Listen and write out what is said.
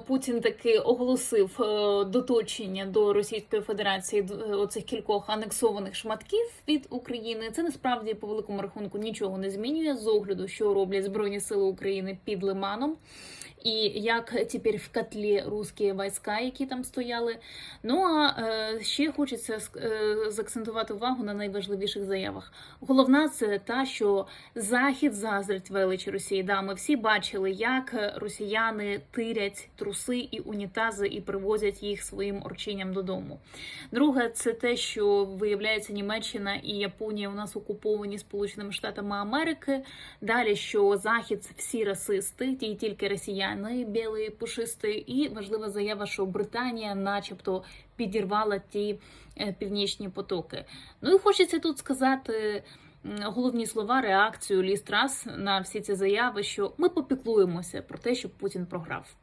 Путін таки оголосив е, доточення до Російської Федерації е, оцих кількох анексованих шматків від України. Це насправді по великому рахунку нічого не змінює з огляду, що роблять Збройні Сили України під Лиманом. І як тепер в котлі русські війська, які там стояли. Ну а е, ще хочеться е, заакцентувати увагу на найважливіших заявах. Головна це та, що Захід заздрить величі Росії. Да, ми всі бачили, як росіяни тирять труси і унітази і привозять їх своїм орчиням додому. Друге, це те, що виявляється Німеччина і Японія у нас окуповані Сполученими Штатами Америки. Далі що Захід всі расисти, ті тільки росіяни, білі пушисти, і важлива заява, що Британія, начебто, підірвала ті е, північні потоки. Ну і хочеться тут сказати. Головні слова, реакцію Лістрас на всі ці заяви, що ми попіклуємося про те, щоб Путін програв.